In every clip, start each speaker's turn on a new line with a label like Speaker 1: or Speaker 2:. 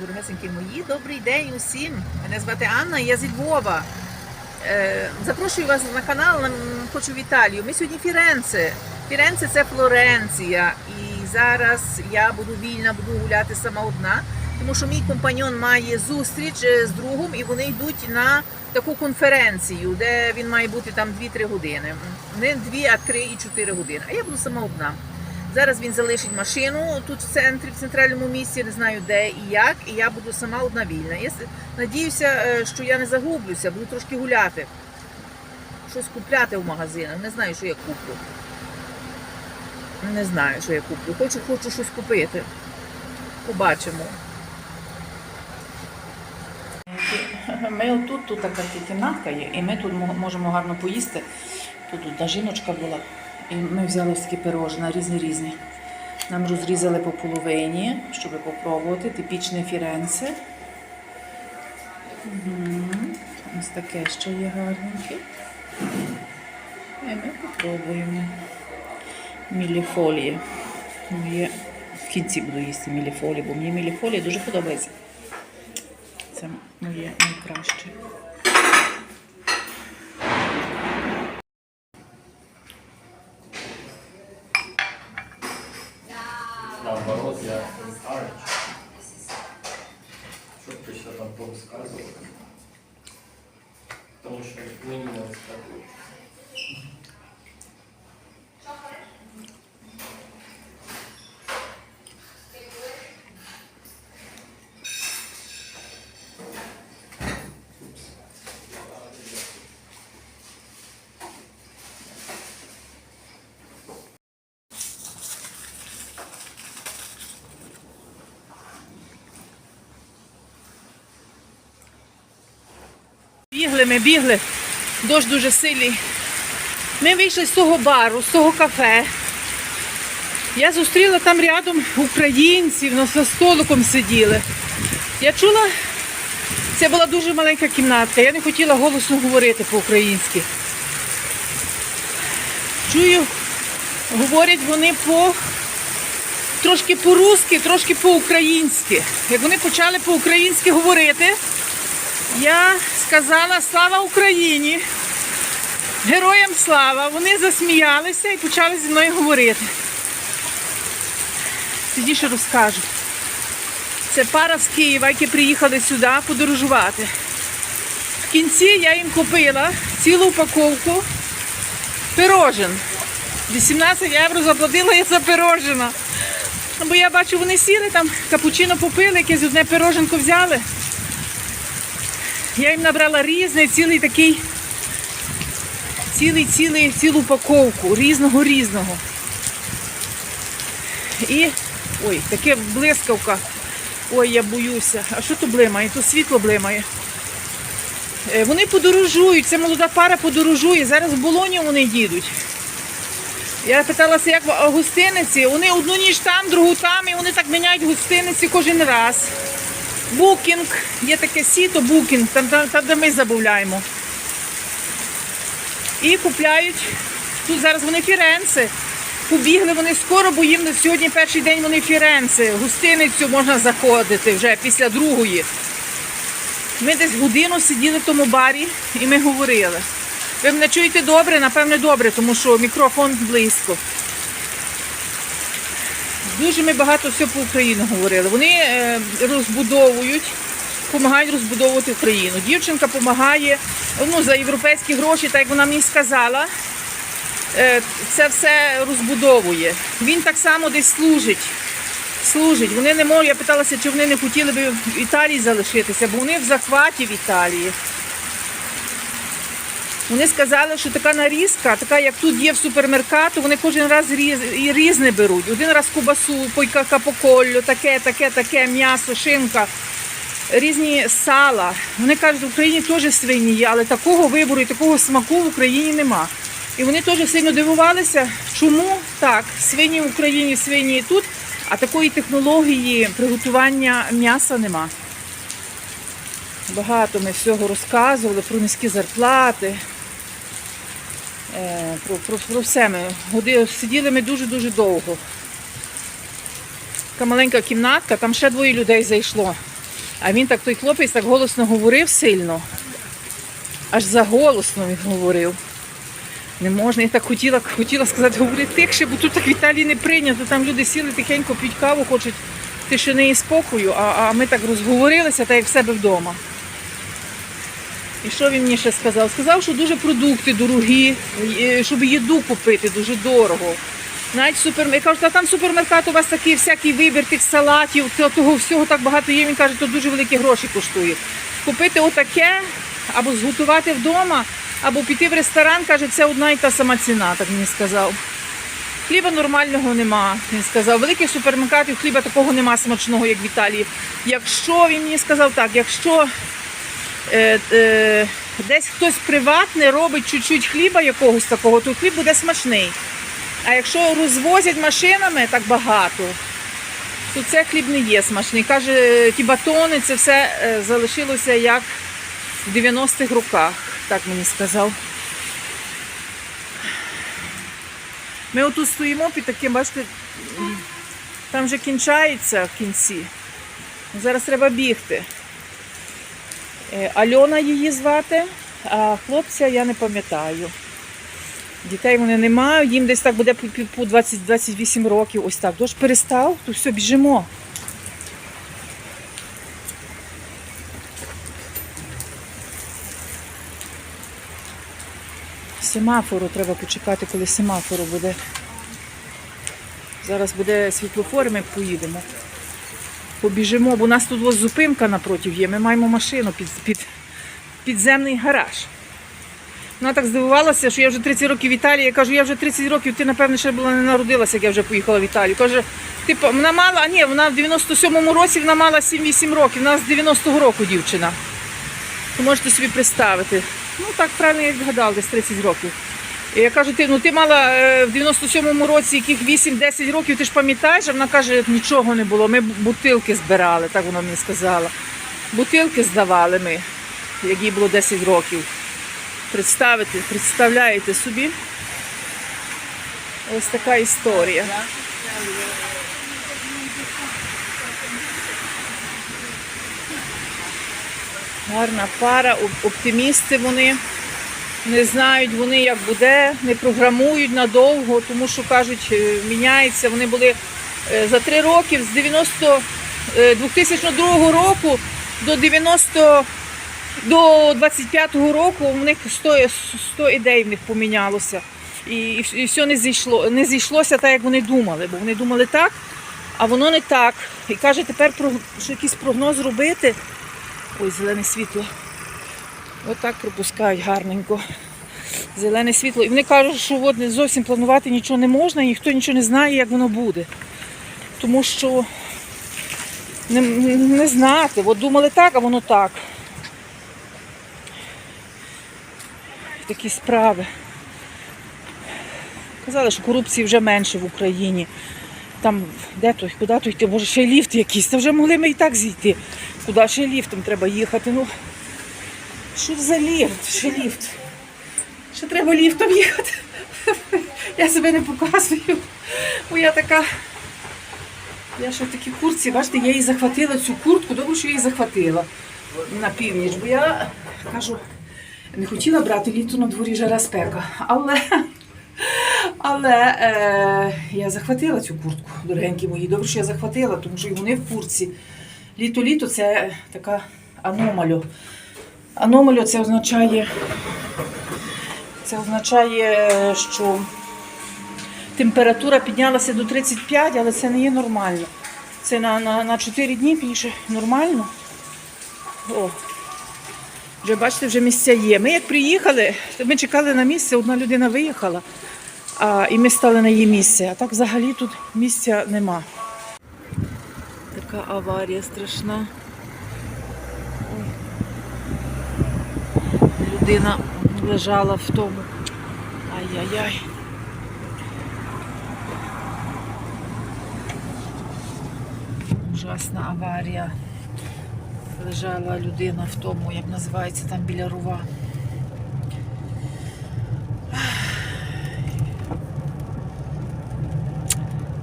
Speaker 1: Дорогесенькі мої, добрий день усім. Мене звати Анна, я зі Львова. Е, запрошую вас на канал, хочу в Італію. Ми сьогодні Фіренце. Фіренце це Флоренція. І зараз я буду вільна, буду гуляти сама одна, тому що мій компаньон має зустріч е, з другом, і вони йдуть на таку конференцію, де він має бути там 2-3 години. Не 2, а 3 і 4 години. А я буду сама одна. Зараз він залишить машину тут в центрі, в центральному місці, не знаю де і як, і я буду сама одна вільна. Я с- надіюся, е, що я не загублюся, буду трошки гуляти. Щось купляти в магазинах. Не знаю, що я куплю. Не знаю, що я куплю. Хочу, хочу щось купити. Побачимо. Ми отут, тут така кімнатка є, і ми тут можемо гарно поїсти. Тут одна жіночка була, і ми взяли такі пирожна, різні різні. Нам розрізали по половині, щоб попробувати. Типічне фіренце. Мгм. Ось таке ще є гарненьке. І ми попробуємо. Міліфолії. Моє... В кінці буду їсти міліфолії, бо мені міліфолії дуже подобається. Це моє найкраще.
Speaker 2: Там
Speaker 1: Бігли ми, бігли. Дощ дуже сильний. Ми вийшли з того бару, з того кафе. Я зустріла там рядом українців, ну, за столиком сиділи. Я чула, це була дуже маленька кімнатка. Я не хотіла голосно говорити по-українськи. Чую, говорять вони по трошки по-русски, трошки по-українськи. Як вони почали по-українськи говорити, я сказала слава Україні! Героям слава! Вони засміялися і почали зі мною говорити. Тоді розкажу. Це пара з Києва, які приїхали сюди подорожувати. В кінці я їм купила цілу упаковку пирожен. 18 євро заплатила я за пирожена. Ну, Бо я бачу, вони сіли там, капучино попили, якесь одне пироженко взяли. Я їм набрала різний, цілий такий, цілий, цілий, цілу упаковку, різного різного. І, ой, таке блискавка. Ой, я боюся. А що то блимає? То світло блимає. Е, Вони подорожують, це молода пара подорожує. Зараз в Болонію вони їдуть. Я питалася, як гостиниці. Вони одну ніч там, другу там, і вони так міняють гостиниці кожен раз. Букінг, є таке сіто букінг, там, там, там де ми замовляємо. І купляють. Тут зараз вони фіренце. Побігли вони скоро, бо їм сьогодні перший день вони фіренце. Гостиницю можна заходити вже після другої. Ми десь годину сиділи в тому барі і ми говорили. Ви мене чуєте добре? Напевне, добре, тому що мікрофон близько. Дуже ми багато всього по Україну говорили. Вони е, розбудовують, допомагають розбудовувати Україну. Дівчинка допомагає ну, за європейські гроші, так як вона мені сказала, е, це все розбудовує. Він так само десь служить. Служить. Вони не можуть. Я питалася, чи вони не хотіли б в Італії залишитися, бо вони в захваті в Італії. Вони сказали, що така нарізка, така як тут є в супермеркату, вони кожен раз різ, і різне беруть. Один раз кубасу, пойка капоколлю, таке, таке, таке, м'ясо, шинка, різні сала. Вони кажуть, в Україні теж свині є, але такого вибору і такого смаку в Україні нема. І вони теж сильно дивувалися, чому так, свині в Україні, свині і тут, а такої технології приготування м'яса нема. Багато ми всього розказували про низькі зарплати. Е, Про, про, про все ми. Годи, сиділи ми дуже-дуже довго. Така маленька кімнатка, там ще двоє людей зайшло. А він так, той хлопець так голосно говорив сильно. Аж заголосно він говорив. Не можна, я так хотіла, хотіла сказати, говори тихше, бо тут так в Італії не прийнято. Там люди сіли тихенько п'ють каву, хочуть тишини і спокою, а, а ми так розговорилися, так як в себе вдома. І що він мені ще сказав? Сказав, що дуже продукти дорогі, е, щоб їду купити дуже дорого. Навіть супермаркет. Я кажу, та там супермаркет у вас такий всякий вибір тих салатів, того всього так багато є. Він каже, то дуже великі гроші коштує. Купити отаке, або зготувати вдома, або піти в ресторан, каже, це одна і та сама ціна, так мені сказав. Хліба нормального нема, він сказав. Великих супермаркетів хліба такого нема смачного, як в Італії. Якщо він мені сказав так, якщо десь хтось приватний робить чуть-чуть хліба якогось такого, то хліб буде смачний. А якщо розвозять машинами так багато, то це хліб не є смачний. Каже, ті батони, це все е, залишилося як в 90-х роках, так мені сказав. Ми отут стоїмо під таким, бачите, там вже кінчається в кінці. Зараз треба бігти. Е, Альона її звати, а хлопця я не пам'ятаю. Дітей вони не мають, їм десь так буде по- по- по 20-28 років. Ось так. Дощ перестав, то все, біжимо. Семафору треба почекати, коли семафору буде. Зараз буде світлофор, ми поїдемо. Побіжимо, бо у нас тут ось зупинка напротив є. Ми маємо машину під, під підземний гараж. Вона так здивувалася, що я вже 30 років в Італії. Я кажу, я вже 30 років, ти, напевне, ще була не народилася, як я вже поїхала в Італію. Каже, типу, вона мала, а ні, вона в 97-му році вона мала 7-8 років, вона з 90-го року дівчина. Ви можете собі представити. Ну так правильно я відгадала, десь 30 років. Я кажу, ти, ну ти мала е, в 97-му році яких 8-10 років, ти ж пам'ятаєш? А вона каже, нічого не було. Ми бутилки збирали, так вона мені сказала. Бутилки здавали ми, як їй було 10 років. Представити, представляєте собі? Ось така історія. Гарна пара, оптимісти вони. Не знають вони, як буде, не програмують надовго, тому що кажуть, е, міняється. Вони були е, за три роки з 90, е, 2002 року до 90 до 25-го року у них 100, 100 ідей в них помінялося. І, і, все не зійшло, не зійшлося так, як вони думали, бо вони думали так, а воно не так. І каже, тепер що якийсь прогноз робити. Ой, зелене світло. Отак пропускають гарненько. Зелене світло. І вони кажуть, що от зовсім планувати нічого не можна, і ніхто нічого не знає, як воно буде. Тому що не, не знати. От думали так, а воно так. Такі справи. Казали, що корупції вже менше в Україні. Там де той, куди то йти, може ще й ліфт якийсь. Та вже могли ми і так зійти. Куди ще ліфтом треба їхати. Ну, що за ліфт? Ще ліфт. Ще треба ліфтом їхати. Я себе не показую. Бо я така. Я ще в такій куртці, бачите, я її захватила цю куртку, добре, що я її захватила на північ, бо я кажу, не хотіла брати літо на дворі жара спека. Але, але е, я захватила цю куртку, дорогенькі мої. Добре, що я захватила, тому що і вони в куртці. Літо-літо це така аномалю. Аномалю це означає, це означає, що температура піднялася до 35, але це не є нормально. Це на, на, на 4 дні більше нормально. О, вже бачите, вже місця є. Ми як приїхали, ми чекали на місце, одна людина виїхала, а, і ми стали на її місце. А так взагалі тут місця нема. Така аварія страшна. Ой. Людина лежала в тому. Ай-яй-яй. Ужасна аварія. Лежала людина в тому, як називається там біля рува.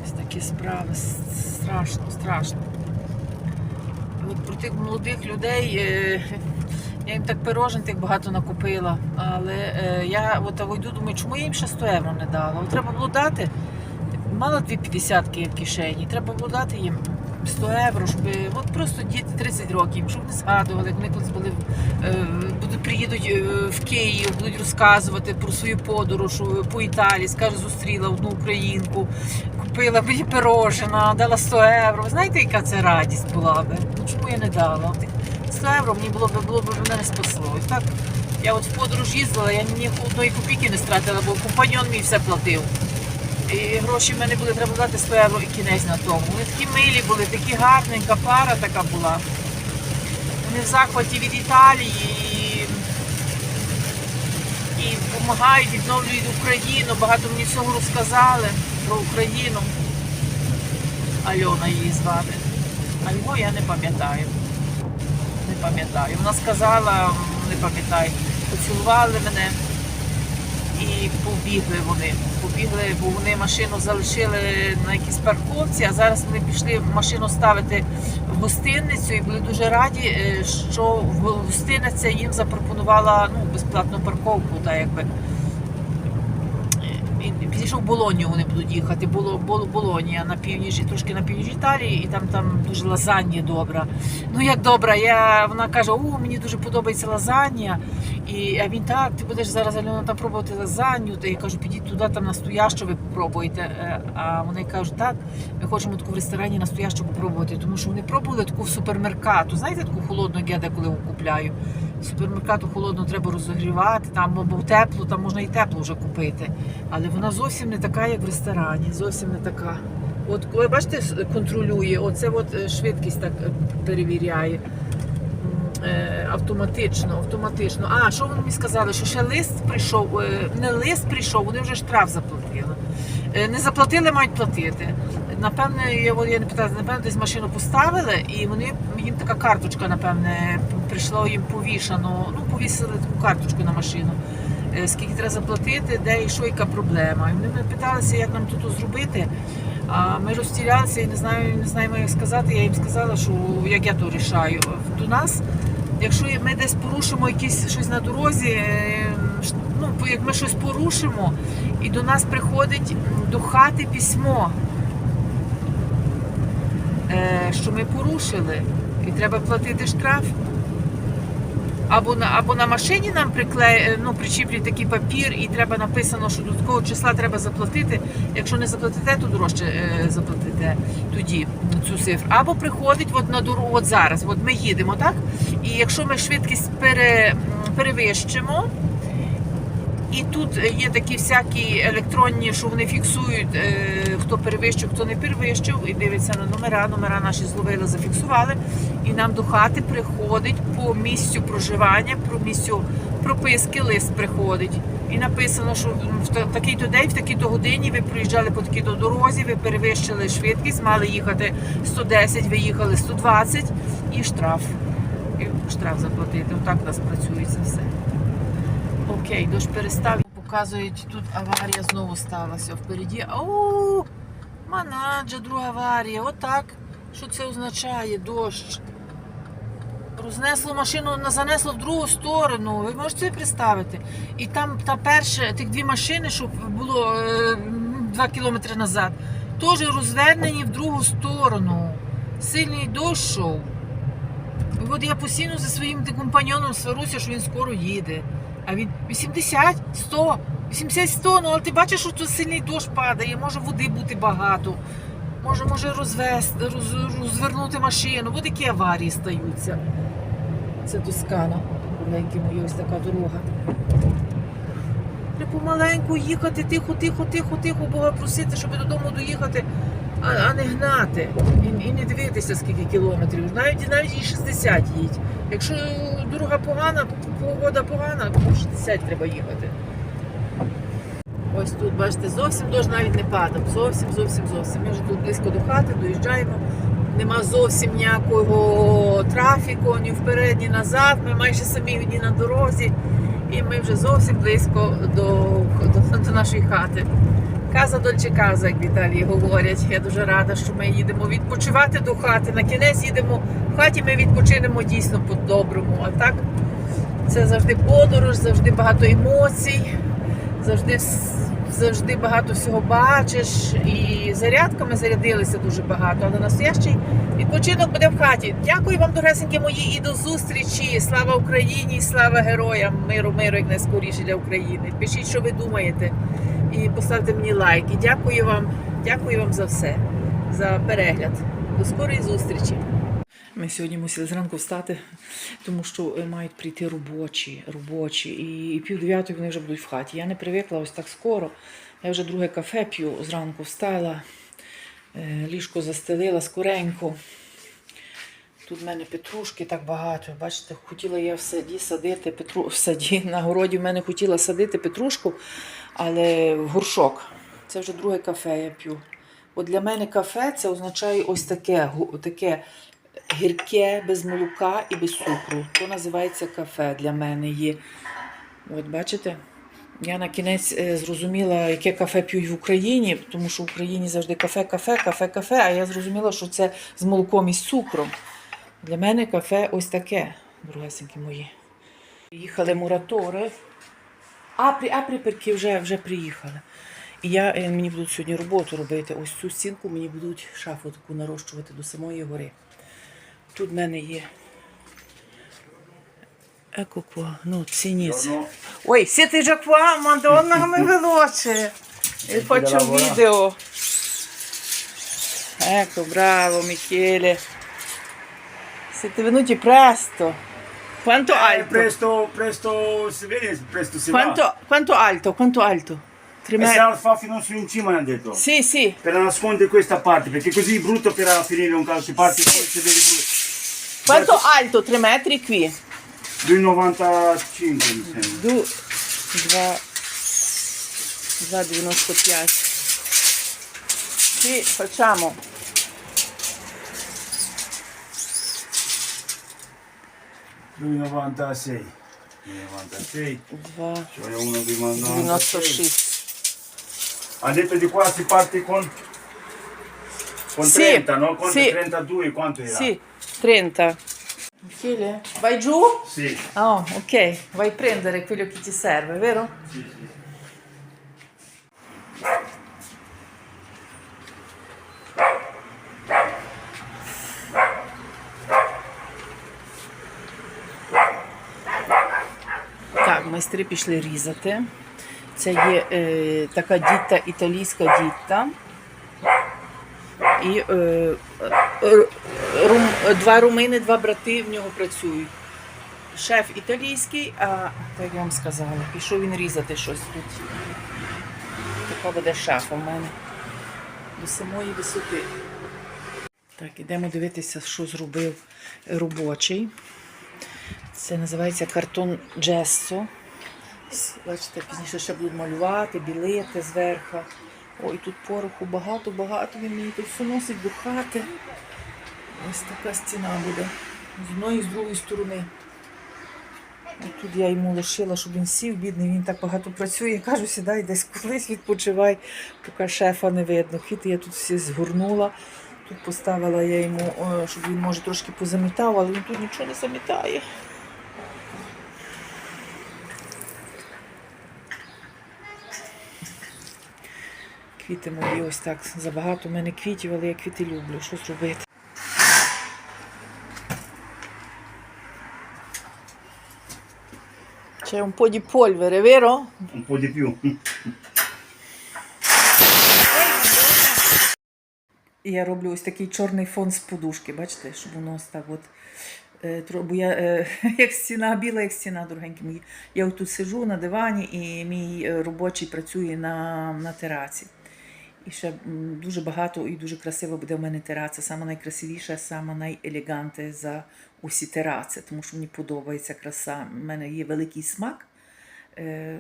Speaker 1: Ось такі справи. Страшно, страшно. от про тих молодих людей. Їм так пирожен тих багато накупила. Але е, я от йду, думаю, чому я їм ще 100 євро не дала? От треба було дати. Мало дві п'ятдесятки в кишені. Треба було дати їм 100 євро, щоб от просто діти 30 років, щоб не згадували, як вони колись були е, будуть приїдуть е, в Київ, будуть розказувати про свою подорож е, по Італії. Скаже, зустріла одну українку, купила мені пирожена, дала 100 євро. Ви знаєте, яка це радість була би? Ну чому я не дала? От 100 євро мені було б було б мене не спасло. І так я от в подорож їздила, я ні одної копійки не стратила, бо компаньон мій все платив. І гроші в мене були, треба дати 100 євро і кінець на тому. Вони такі милі були, такі гарненька пара така була. Вони в захваті від Італії і, допомагають, відновлюють Україну. Багато мені всього розказали про Україну. Альона її звати. А його я не пам'ятаю. Пам'ятаю. Вона сказала, не пам'ятаю, поцілували мене і побігли вони. Побігли, бо вони машину залишили на якійсь парковці, а зараз вони пішли машину ставити в гостиницю і були дуже раді, е, що гостиниця їм запропонувала ну, безплатну парковку, так якби. Пізніше в Болонію вони будуть їхати. Було, Бол- Болонія на північ, трошки на північ Італії, і там, там дуже лазанья добра. Ну як добра, я, вона каже, о, мені дуже подобається лазанья. І, а він так, ти будеш зараз Альона, там пробувати лазанью. Та я кажу, підіть туди, там настоящу ви попробуйте. Е, А вони кажуть, так, ми хочемо таку в ресторані настоящу попробувати, тому що вони пробували таку в супермеркату. Знаєте, таку холодну я деколи купляю. Супермеркату холодно треба розігрівати, там або тепло, там можна і тепло вже купити. Але вона зовсім не така, як в ресторані. Зовсім не така. От коли бачите, контролює, оце от е, швидкість так е, перевіряє. Е, Автоматично, автоматично. А, що вони мені сказали? Що ще лист прийшов, не лист прийшов, вони вже штраф заплатили. Не заплатили, мають платити. Напевне, я, я не питаю, напевне, десь машину поставили, і вони їм така карточка, напевне, прийшло їм повішано. Ну, повісили таку карточку на машину. Е, Скільки треба заплатити, де і що, яка проблема. І вони питалися, як нам тут зробити. А ми розтірялися і не знаю, не знаємо, як сказати. Я їм сказала, що як я то рішаю. До нас, якщо ми десь порушимо якісь щось на дорозі, е, ну як ми щось порушимо, і до нас приходить до хати письмо, що ми порушили, і треба платити штраф. Або на або на машині нам приклеє, ну, причіплять такий папір, і треба написано, що до такого числа треба заплатити. Якщо не заплатите, то дорожче е, заплатите тоді цю цифру. Або приходить от на дорогу, от зараз, от ми їдемо, так? І якщо ми швидкість пере, перевищимо, і тут є такі всякі електронні, що вони фіксують, е, хто перевищив, хто не перевищив, і дивиться на номера. Номера наші зловили, зафіксували. І нам до хати приходить по місцю проживання, про місцю прописки лист приходить. І написано, що в такий-то день, в такій-то годині ви проїжджали по такій-то дорозі, ви перевищили швидкість, мали їхати 110, ви їхали 120 і штраф. І штраф заплатити. Отак у нас працює це все. Окей, дощ перестав. Показують, тут аварія знову сталася впереді. Оу, манаджа, друга аварія. Отак. Що це означає? Дощ. Рознесло машину, занесло в другу сторону. Ви можете собі представити? І там та перша, тих дві машини, що було е, два кілометри назад, теж розвернені в другу сторону. Сильний дощ. От я постійно зі своїм компаньоном сваруся, що він скоро їде. А він 80, 100, 80, 100, ну але ти бачиш, що тут сильний дощ падає, може води бути багато, може, може розвести, роз, розвернути машину. От які аварії стаються. Це Тоскана, маленький мої, ось така дорога. Треба помаленьку їхати, тихо, тихо, тихо, тихо, Бога просити, щоб додому доїхати, а, а не гнати. І, і не дивитися, скільки кілометрів. Навіть навіть і 60 їдь. Якщо дорога погана, погода погана, то 60 треба їхати. Ось тут, бачите, зовсім дощ навіть не падав. Зовсім, зовсім, зовсім. Ми вже тут близько до хати, доїжджаємо. Нема зовсім ніякого трафіку, ні вперед, ні назад. Ми майже самі одні на дорозі. І ми вже зовсім близько до, до, до нашої хати. Каза дольче каза, як в Італії говорять. Я дуже рада, що ми їдемо відпочивати до хати. На кінець їдемо в хаті, ми відпочинемо дійсно по-доброму. А так це завжди подорож, завжди багато емоцій, завжди, завжди багато всього бачиш. І зарядка ми зарядилися дуже багато, але настоящий відпочинок буде в хаті. Дякую вам, дорогесенькі мої, і до зустрічі. Слава Україні, слава героям, миру, миру, як найскоріше для України. Пишіть, що ви думаєте, і поставте мені лайк. І дякую вам, дякую вам за все, за перегляд. До скорої зустрічі. Ми сьогодні мусили зранку встати, тому що е, мають прийти робочі, робочі, і пів дев'ятої вони вже будуть в хаті. Я не привикла ось так скоро. Я вже друге кафе п'ю, зранку встала, е, ліжко застелила скоренько. Тут в мене петрушки так багато. Бачите, хотіла я в саді садити петру... в саді на городі в мене хотіла садити петрушку, але в горшок. Це вже друге кафе я п'ю. От для мене кафе це означає ось таке, таке гірке, без молока і без цукру. То називається кафе для мене є. От бачите? Я на кінець е, зрозуміла, яке кафе п'ють в Україні, тому що в Україні завжди кафе, кафе, кафе, кафе. А я зрозуміла, що це з молоком і з цукром. Для мене кафе ось таке, дорогесенькі мої. Їхали муратори. Апрі, апрі, перки вже, вже приїхали. І я, е, мені будуть сьогодні роботу робити. Ось цю стінку мені будуть шафу таку нарощувати до самої гори. Тут в мене є. Ecco qua, no, cenizia. Oi, siete già qua? Madonna, come veloce! E faccio un video. Ecco, bravo Quanto
Speaker 3: eh,
Speaker 1: alto?
Speaker 3: Presto, presto si vede, presto si
Speaker 1: quanto,
Speaker 3: va.
Speaker 1: Quanto alto? Quanto alto? Tre metri.
Speaker 3: Sarà fa fino su in cima, hanno detto.
Speaker 1: Sì, sì.
Speaker 3: Per nascondere questa parte, perché così è brutto per finire un calcio parte sì. poi si vede brutto.
Speaker 1: Quanto Guarda. alto? 3 metri qui?
Speaker 3: 2,95 mi sembra.
Speaker 1: 2, 2,
Speaker 3: 2, 2, 1
Speaker 1: scoppiato.
Speaker 3: Sì, facciamo 2,96 2,96 cioè
Speaker 1: 1,96
Speaker 3: ha detto di qua si parte con con
Speaker 1: sì,
Speaker 3: 30 no? con
Speaker 1: sì.
Speaker 3: 32 quanto era?
Speaker 1: sì 30 Michele? Vai giù?
Speaker 3: sì.
Speaker 1: Oh, ok. Vai a prendere quello che ti serve vero?
Speaker 3: sì sì.
Speaker 1: Майстри пішли різати. Це є е, така діта, італійська діта. І е, е, рум, два румини, два брати в нього працюють. Шеф італійський, а так я вам сказала, пішов він різати щось тут. Така буде шафа в мене. До самої висоти. Так, ідемо дивитися, що зробив робочий. Це називається картон Джессо. Бачите, пізніше ще будуть малювати, білити зверху. Ой, тут пороху багато-багато. Він мені тут все носить до хати. Ось така стіна буде. З одної і з другої сторони. От тут я йому лишила, щоб він сів, бідний, він так багато працює. Я кажу, сідай десь колись відпочивай, поки шефа не видно. Квіти я тут всі згорнула. Тут поставила я йому, щоб він може трошки позамітав, але він тут нічого не замітає. Квіти мої ось так забагато в мене квітів, але я квіти люблю. Що зробити? C'è un po' di polvere, vero?
Speaker 3: Un po' di più.
Speaker 1: Я роблю ось такий чорний фон з подушки, бачите, щоб воно ось так от. е, Бо я е, як стіна, біла, як стіна, дорогенькі мої. Я тут сижу на дивані, і мій е, робочий працює на, на тераці. І ще дуже багато і дуже красиво буде в мене тераця. Саме найкрасивіша, саме найелеганте за усі тераци, тому що мені подобається краса. У мене є великий смак. Е,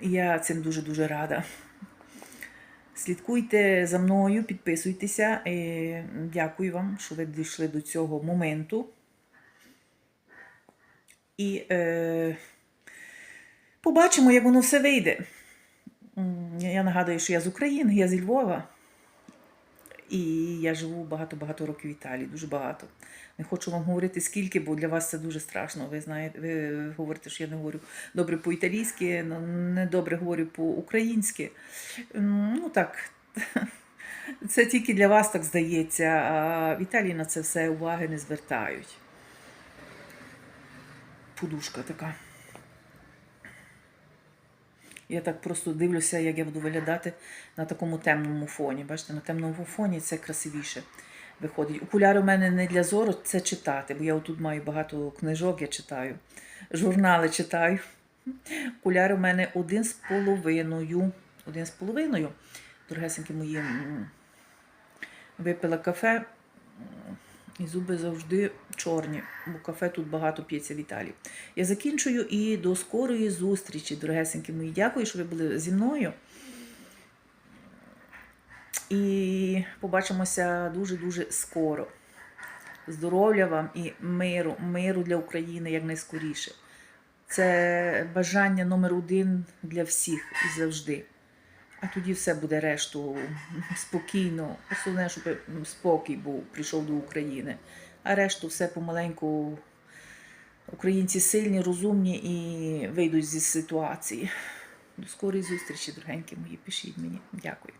Speaker 1: і я цим дуже-дуже рада. Слідкуйте за мною, підписуйтеся. Е, Дякую вам, що ви дійшли до цього моменту. І е, побачимо, як воно все вийде. Я нагадую, що я з України, я зі Львова. І я живу багато-багато років в Італії, дуже багато. Не хочу вам говорити скільки, бо для вас це дуже страшно. Ви знаєте, ви говорите, що я не говорю добре по-італійськи, ну, не добре говорю по-українськи. Ну так, це тільки для вас так здається. А в Італії на це все уваги не звертають. Подушка така. Я так просто дивлюся, як я буду виглядати на такому темному фоні. Бачите, на темному фоні це красивіше виходить. Окуляри у мене не для зору, це читати, бо я отут маю багато книжок, я читаю, журнали читаю. Окуляри у мене один з половиною. Один з половиною. Дорогесенькі мої, випила кафе, і зуби завжди чорні, бо кафе тут багато п'ється в Італії. Я закінчую і до скорої зустрічі, дорогесенькі мої. Дякую, що ви були зі мною. І побачимося дуже-дуже скоро. Здоров'я вам і миру, миру для України якнайскоріше. Це бажання номер один для всіх і завжди. А тоді все буде решту спокійно. Основне, щоб спокій був, прийшов до України. А решту все помаленьку. Українці сильні, розумні і вийдуть зі ситуації. До скорої зустрічі, дорогенькі мої. Пишіть мені. Дякую.